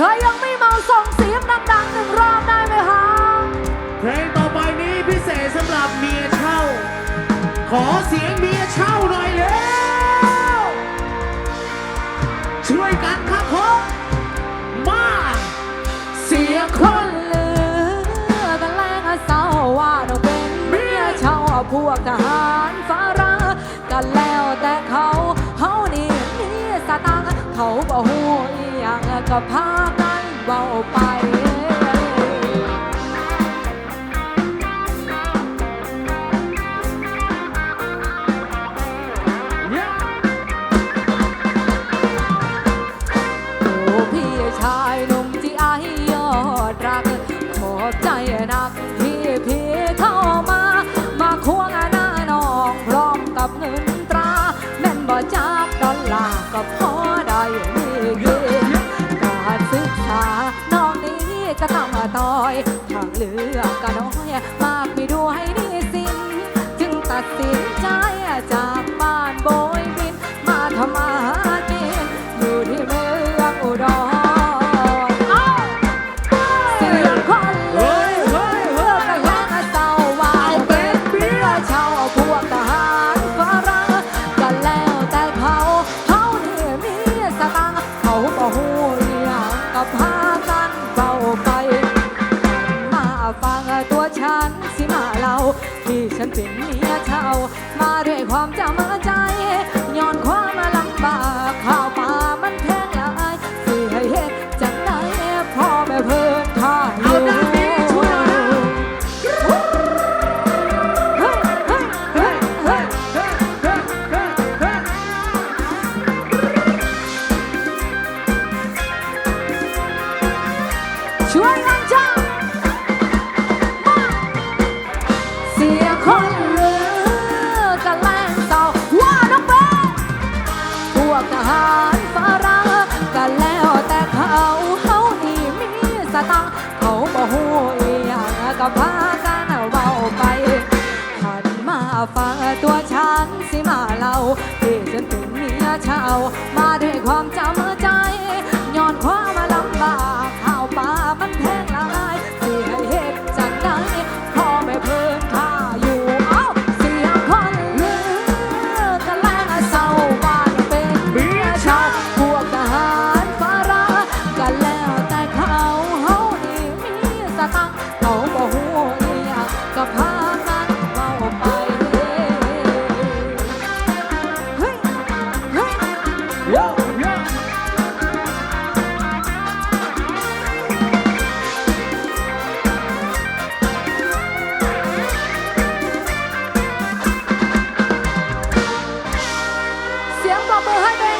ใครยังไม่เมาส่งเสียงดังๆหนึ่งรอบได้ไหมคะ เพลงต่อไปนี้พิเศษสำหรับเมียเช่า ขอเสียงเมียเช่าหน่อยเร็ว ช่วยกันครับผมมาเสียคคนนเหลือกันแรงเศร้าว่าเราเป็นเมียเช่าพวกทหารฝรั่งกันแล้วแต่เขา เขานี่มีสตางค์เขาบอีหยัง ก็พากันเบาไปโอ้พี่ชายหนุ่มที่ไอยอดรักขอใจนักที่พี่เข้ามามาควงหน้านองพร้อมกับเงินตราแม่นบ่จากดอลลาร์ก็พอได้ จะต้องต่อยทางเลือกก็น้อยมากไม่ด้วยนี่สิน จึงตัดสินใจจากบ้านโบยบินมาทำม เมียเช่ามาด้วยความจำใจย้อนความลำบาก หารฝรั่งกันแล้วแต่เขาเขานี่มีสตังค์เขาบ่ฮู้อีหยังก็พากันเว้าไปหันมาฟังตัวฉันสิมาเล่าที่ฉันเป็นเมียชาวมาด้วยความจำ 小